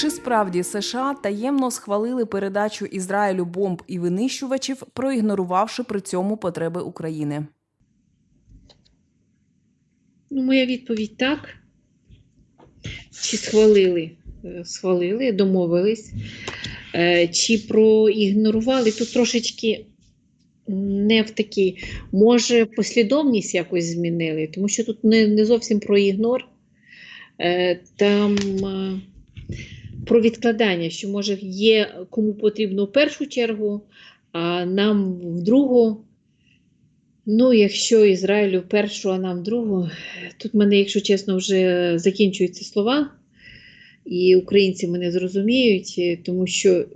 Чи справді США таємно схвалили передачу Ізраїлю бомб і винищувачів, проігнорувавши при цьому потреби України? Ну, моя відповідь так. Чи схвалили? Е, Схвалили, домовились. Е, Чи проігнорували? Тут трошечки не в такій. Може, послідовність якось змінили, тому що тут не, не зовсім про ігнор. Е, Там про відкладання, що може є кому потрібно в першу чергу, а нам в другу. Ну, якщо Ізраїлю першу, а нам другу, тут в мене, якщо чесно, вже закінчуються слова, і українці мене зрозуміють, е, тому що,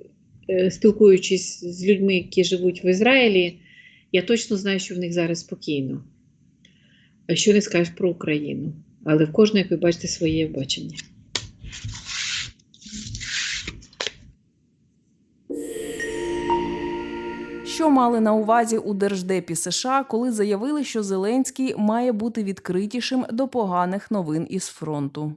е, спілкуючись з людьми, які живуть в Ізраїлі, я точно знаю, що в них зараз спокійно. А що не скажеш про Україну? Але в кожного, як ви бачите, своє бачення. Що мали на увазі у Держдепі США, коли заявили, що Зеленський має бути відкритішим до поганих новин із фронту?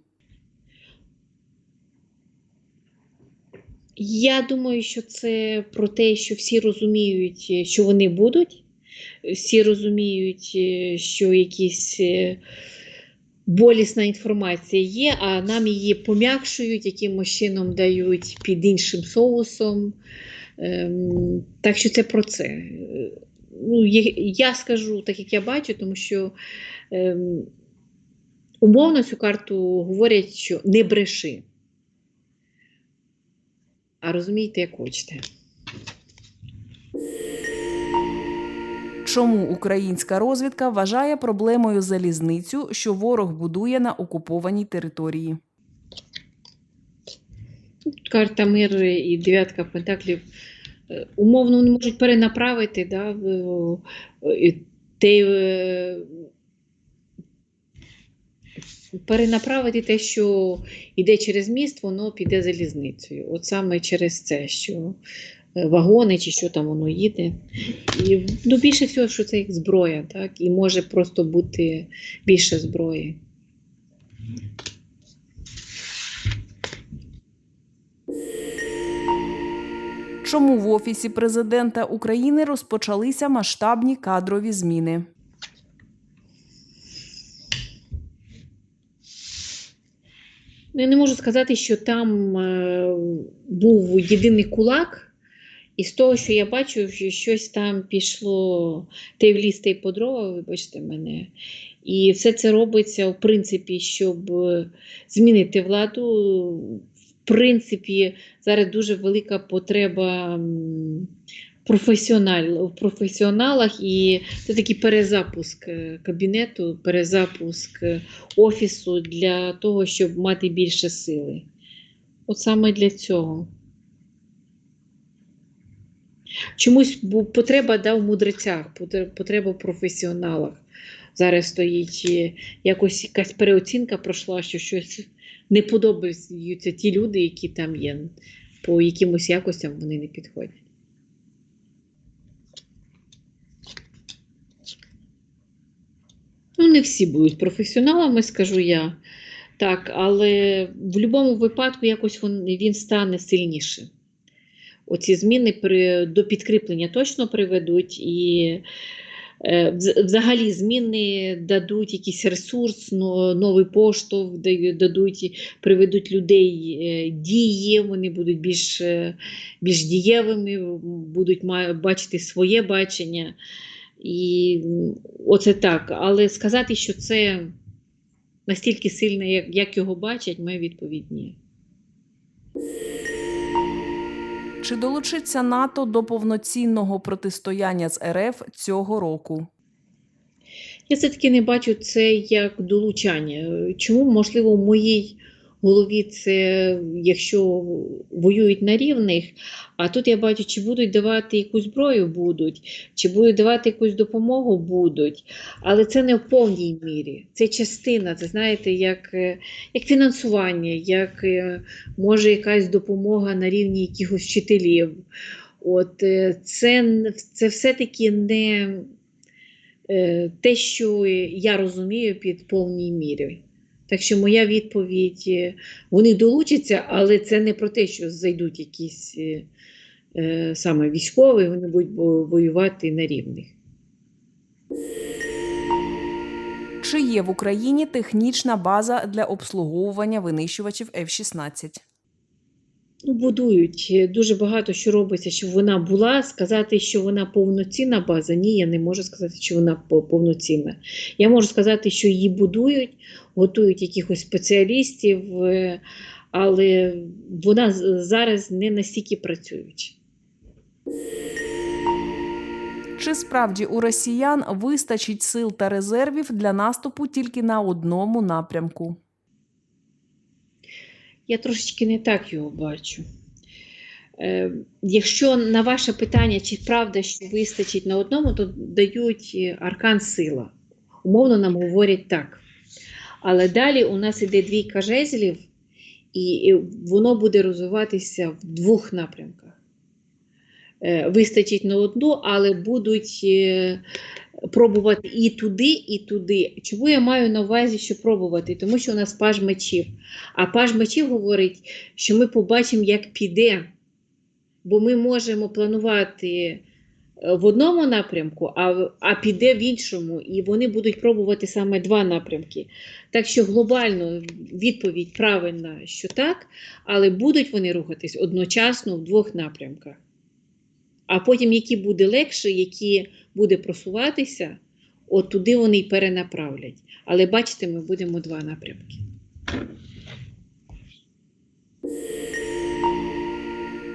Я думаю, що це про те, що всі розуміють, що вони будуть, всі розуміють, що якісь е, болісна інформація є, а нам її пом'якшують, якимось чином дають під іншим соусом. Ем, Так що це про це. Е, Ну, я скажу так, як я бачу, тому що ем, умовно цю карту говорять, що не бреши. А розумієте, як хочете. Чому українська розвідка вважає проблемою залізницю, що ворог будує на окупованій території? Карта мир і дев'ятка пентаклів. е, Умовно вони можуть перенаправити да, в- е, те, е, перенаправити те, що йде через міст, воно піде залізницею. От саме через це, що вагони чи що там воно їде. І ну, більше всього, що це як зброя, так? і може просто бути більше зброї. Чому в офісі президента України розпочалися масштабні кадрові зміни? Ну, Я не можу сказати, що там е, був єдиний кулак, і з того, що я бачу, що щось там пішло те в ліс, те й по дрова, вибачте мене. І все це робиться, в принципі, щоб е, змінити владу. Принципі, зараз дуже велика потреба м, професіональ, в професіоналах, і це такий перезапуск е, кабінету, перезапуск е, офісу для того, щоб мати більше сили. От саме для цього. Чомусь потреба да, в мудрецях, потреба в професіоналах. Зараз стоїть е, якось якась переоцінка пройшла, що щось не подобаються ті люди, які там є. По якимось якостям вони не підходять. Ну, не всі будуть професіоналами, скажу я. Так, але в будь-якому випадку якось він, він стане сильніше. Оці зміни при, до підкріплення точно приведуть, і взагалі зміни дадуть якийсь ресурс, новий поштовх, дадуть, приведуть людей е, дії, вони будуть більш, е, більш дієвими, будуть бачити своє бачення. І оце так. Але сказати, що це настільки сильне, як, його бачать, моя відповідь ні. Чи долучиться НАТО до повноцінного протистояння з РФ цього року? Я все-таки не бачу це як долучання. Чому, можливо, моїй голові це, якщо воюють на рівних, а тут я бачу, чи будуть давати якусь зброю, будуть, чи будуть давати якусь допомогу, будуть. Але це не в повній мірі. Це частина, це знаєте, як, е, як фінансування, як е, може якась допомога на рівні якихось вчителів. От е, це, це все-таки не те, що я розумію під повній мірі. Так що моя відповідь: е, вони долучаться, але це не про те, що зайдуть якісь е, е, саме військові, вони будуть воювати на рівних. Чи є в Україні технічна база для обслуговування винищувачів F-16? Будують Е, дуже багато що робиться, щоб вона була. Сказати, що вона повноцінна база, ні, я не можу сказати, що вона повноцінна. Я можу сказати, що її будують, готують якихось спеціалістів, е, але вона зараз не настільки працююча. Чи справді у росіян вистачить сил та резервів для наступу тільки на одному напрямку? Я трошечки не так його бачу. Е, якщо на ваше питання, чи правда, що вистачить на одному, то дають е, аркан сила. Умовно нам говорять так. Але далі у нас іде двійка жезлів, і воно буде розвиватися в двох напрямках. Е, Вистачить на одну, але будуть е, пробувати і туди, і туди. Чому я маю на увазі, що пробувати? Тому що у нас паж мечів. А паж мечів говорить, що ми побачимо, як піде. Бо ми можемо планувати е, в одному напрямку, а, а піде в іншому, і вони будуть пробувати саме два напрямки. Так що глобально відповідь правильна, що так, але будуть вони рухатись одночасно в двох напрямках. А потім, які буде легше, які буде просуватися, от туди вони й перенаправлять. Але бачите, ми будемо два напрямки.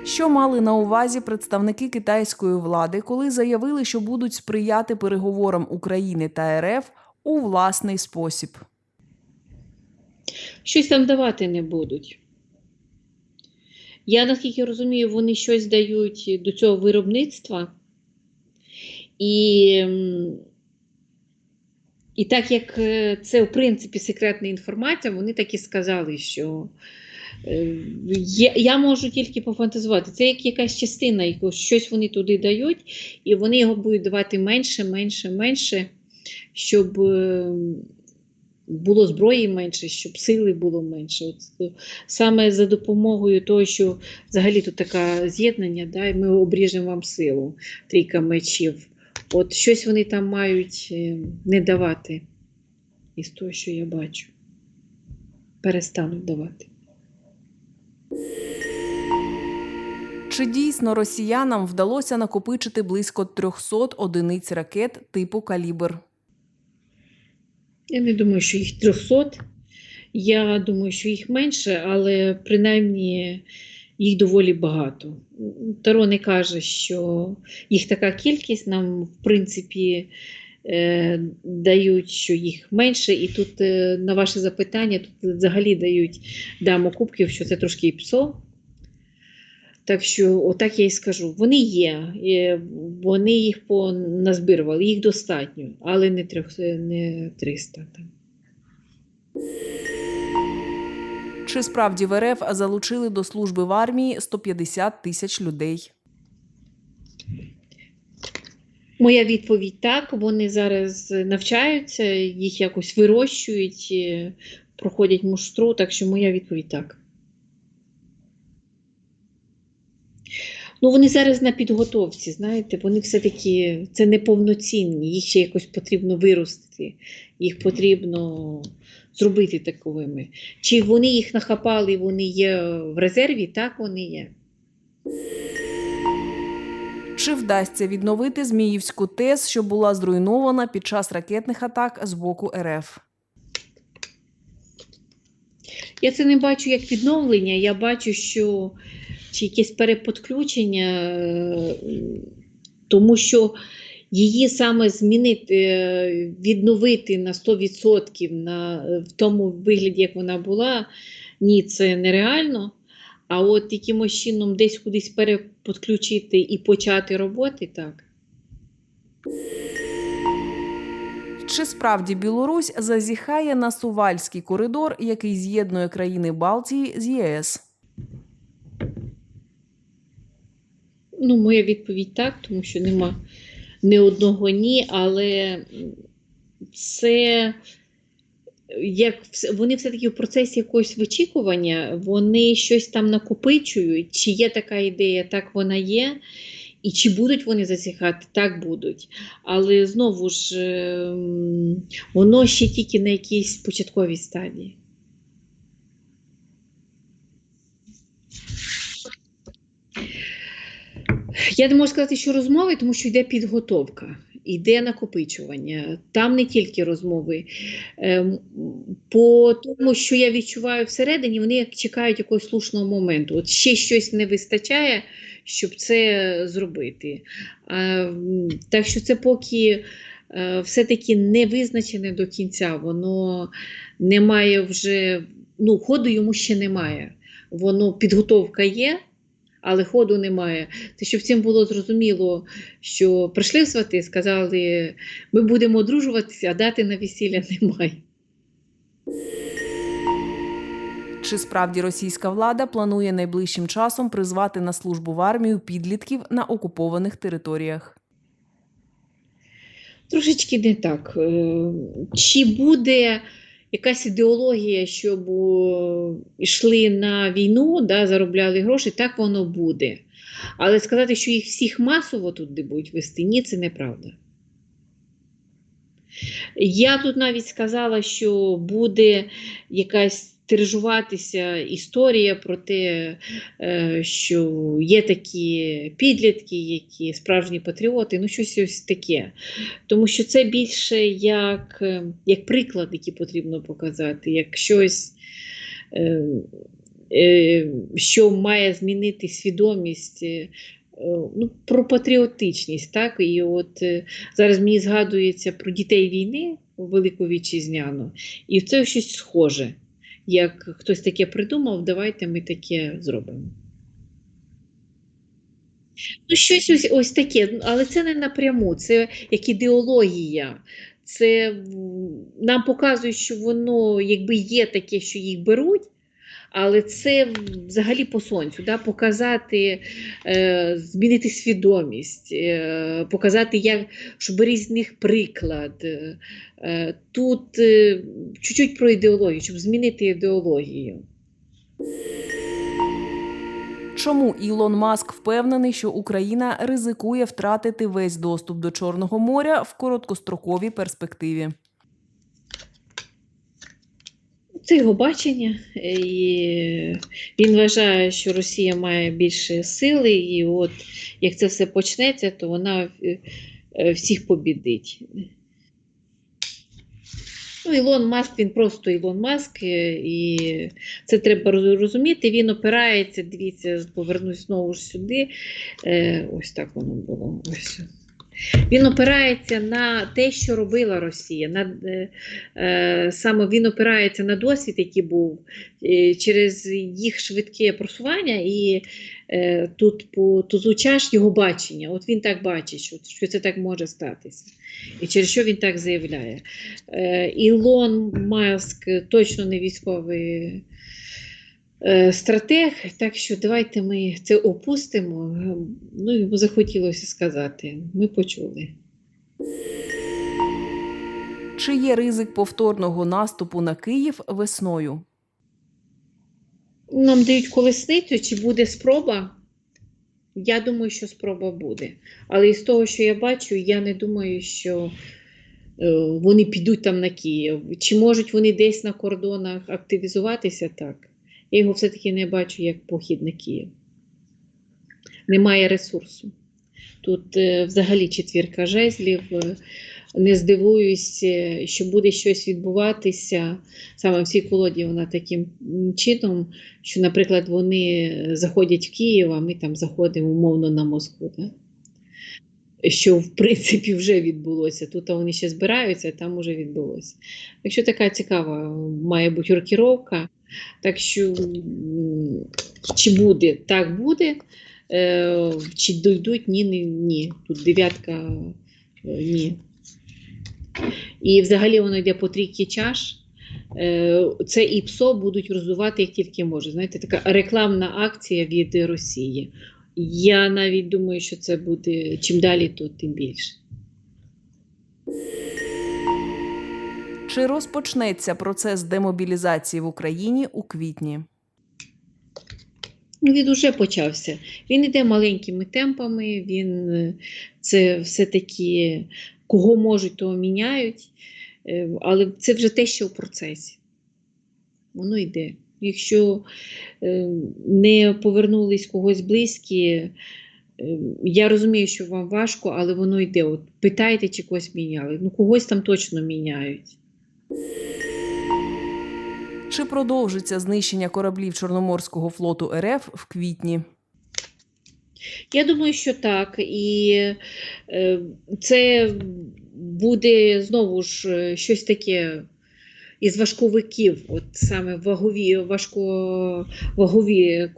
Що мали на увазі представники китайської влади, коли заявили, що будуть сприяти переговорам України та РФ у власний спосіб? щось там давати не будуть. Я наскільки розумію, вони щось дають до цього виробництва. І, і так як е, це, в принципі, секретна інформація, вони так і сказали, що е, є, я можу тільки пофантазувати. Це як якась частина, яку щось вони туди дають, і вони його будуть давати менше, менше, менше, щоб. Було зброї менше, щоб сили було менше. От, е, саме за допомогою того, що взагалі тут таке з'єднання, да, ми обріжемо вам силу, трійка мечів. От щось вони там мають е, не давати із того, що я бачу. Перестануть давати. Чи дійсно росіянам вдалося накопичити близько 300 одиниць ракет типу калібр? Я не думаю, що їх 300. Я думаю, що їх менше, але принаймні їх доволі багато. Таро не каже, що їх така кількість, нам, в принципі, е, дають, що їх менше. І тут е, на ваше запитання тут взагалі дають даму кубків, що це трошки псо. Так що, отак я і скажу. Вони є, вони їх поназбирували, їх достатньо, але не, трьох, не 300. Там. Чи справді в РФ залучили до служби в армії 150 тисяч людей? Моя відповідь так. Вони зараз навчаються, їх якось вирощують, проходять муштру, так що моя відповідь так. Ну, вони зараз на підготовці, знаєте, вони все-таки це неповноцінні, їх ще якось потрібно виростити, їх потрібно зробити таковими. Чи вони їх нахапали, вони є в резерві? Так, вони є. Чи вдасться відновити Зміївську ТЕС, що була зруйнована під час ракетних атак з боку РФ? Я це не бачу як відновлення, я бачу, що чи якесь переподключення, е, тому що її саме змінити, е, відновити на 100% на, в тому вигляді, як вона була, ні, це нереально. А от якимось чином десь кудись переподключити і почати роботи, так. Чи справді Білорусь зазіхає на Сувальський коридор, який з'єднує країни Балтії з ЄС? Ну, моя відповідь так, тому що нема не одного ні, але це як вони все-таки в процесі якогось вичікування, вони щось там накопичують, чи є така ідея, так вона є. І чи будуть вони засіхати, так будуть. Але знову ж ем, воно ще тільки на якійсь початковій стадії. Я не можу сказати, що розмови, тому що йде підготовка, йде накопичування. Там не тільки розмови. Ем, По тому, що я відчуваю всередині, вони чекають якогось слушного моменту. От ще щось не вистачає, щоб це зробити. Так що це поки е, все-таки не визначене до кінця, воно не має вже, ну, ходу йому ще немає. Воно підготовка є, але ходу немає. Це щоб всім було зрозуміло, що прийшли в свати, сказали, ми будемо одружуватися, а дати на весілля немає. Чи справді російська влада планує найближчим часом призвати на службу в армію підлітків на окупованих територіях? Трошечки не так. Е, Чи буде якась ідеологія, щоб йшли на війну, да, заробляли гроші, так воно буде. Але сказати, що їх всіх масово туди будуть вести, ні, це неправда. Я тут навіть сказала, що буде якась тиражуватися історія про те, е, що є такі підлітки, які справжні патріоти, ну щось ось таке. Тому що це більше як, е, як приклад, який потрібно показати, як щось, е, що має змінити свідомість. Ну, про патріотичність, так? І от зараз мені згадується про дітей війни Велику Вітчизняну, і це щось схоже. Як хтось таке придумав, давайте ми таке зробимо. Ну, щось ось, ось таке, але це не напряму, це як ідеологія. Це нам показує, що воно якби є таке, що їх беруть, але це взагалі по сонцю, да? показати, е, змінити свідомість, е, показати, як, щоб бери з них приклад. Е, е, тут е, чуть-чуть про ідеологію, щоб змінити ідеологію. Чому Ілон Маск впевнений, що Україна ризикує втратити весь доступ до Чорного моря в короткостроковій перспективі? Це його бачення, і він вважає, що Росія має більше сили, і от як це все почнеться, то вона е, е, всіх побідить. Ну, Ілон Маск, він просто Ілон Маск, е, і це треба розуміти. Він опирається, дивіться, повернусь знову ж сюди. Е, ось так воно було. Ось. Він опирається на те, що робила Росія. На, е, е, саме він опирається на досвід, який був е, через їх швидке просування, і е, тут по тузу чаш його бачення. От він так бачить, що, що це так може статися. І через що він так заявляє. Е, Ілон Маск точно не військовий. Е, Стратег, так що давайте ми це опустимо. Ну, йому захотілося сказати. Ми почули. Чи є ризик повторного наступу на Київ весною? Нам дають колесницю, чи буде спроба? Я думаю, що спроба буде. Але із того, що я бачу, я не думаю, що е, вони підуть там на Київ. Чи можуть вони десь на кордонах активізуватися так? Я його все-таки не бачу як похід на Київ. Немає ресурсу. Тут е, взагалі четвірка жезлів. Е, Не здивуюсь, е, що буде щось відбуватися саме в цій колоді вона таким чином, що, наприклад, вони заходять в Київ, а ми там заходимо умовно на Москву. Да? Що в принципі вже відбулося. Тут вони ще збираються, а там вже відбулося. Так що така цікава має бути рокіровка. Так що чи буде, так буде. Е, Чи дойдуть, ні, ні, ні. Тут дев'ятка е, ні. І взагалі воно йде по трійки чаш. Е, Це і ПСО будуть розвивати як тільки може. Знаєте, така рекламна акція від Росії. Я навіть думаю, що це буде чим далі, то тим більше. Чи розпочнеться процес демобілізації в Україні у квітні? Ну, він уже почався. Він йде маленькими темпами, він е, це все-таки кого можуть, того міняють. Е, Але це вже те, що в процесі. Воно йде. Якщо е, не повернулись когось близькі, я розумію, що вам важко, але воно йде. От питайте, чи когось міняли. Ну, когось там точно міняють. Чи продовжиться знищення кораблів Чорноморського флоту РФ в квітні? Я думаю, що так. І е, це буде знову ж е, щось таке із важковиків, от саме вагові, важковагові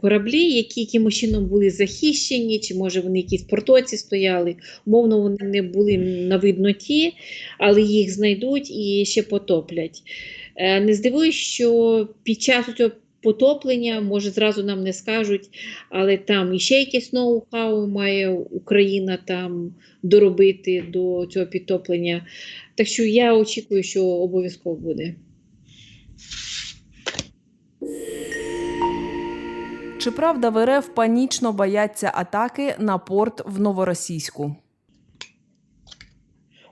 кораблі, які якимось чином були захищені, чи може вони якісь портоці стояли. Умовно, вони не були на видноті, але їх знайдуть і ще потоплять. Е, Не здивуюсь, що під час цього потоплення, може, зразу нам не скажуть, але там іще якесь ноу-хау має Україна там доробити до цього підтоплення. Так що я очікую, що обов'язково буде. Чи правда в РФ панічно бояться атаки на порт в Новоросійську?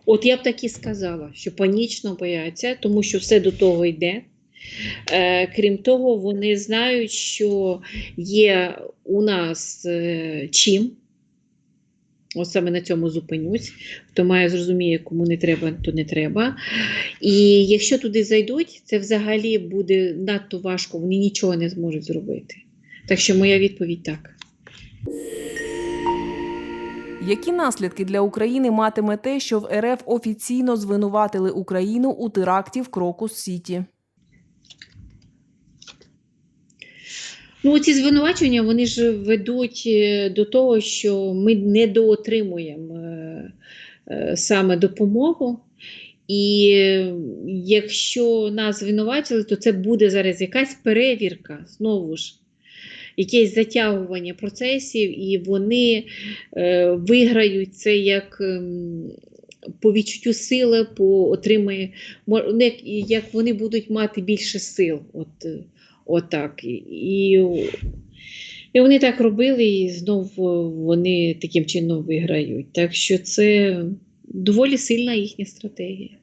От я б так і сказала, що панічно бояться, тому що все до того йде. Е, крім того, вони знають, що є у нас е, чим. От саме на цьому зупинюсь. Хто має зрозуміє, кому не треба, то не треба. І якщо туди зайдуть, це взагалі буде надто важко, вони нічого не зможуть зробити. Так що моя відповідь так. Які наслідки для України матиме те, що в РФ офіційно звинуватили Україну у теракті в Крокус Сіті? Ну, ці звинувачення вони ж ведуть е, до того, що ми недоотримуємо е, е, саме допомогу. І е, якщо нас звинуватили, то це буде зараз якась перевірка, знову ж, якесь затягування процесів, і вони е, виграють це як ем, по відчуттю сили, по отримає, ну, як, як вони будуть мати більше сил. От, е, Отак. І, і вони так робили, і знов вони таким чином виграють. Так що це доволі сильна їхня стратегія.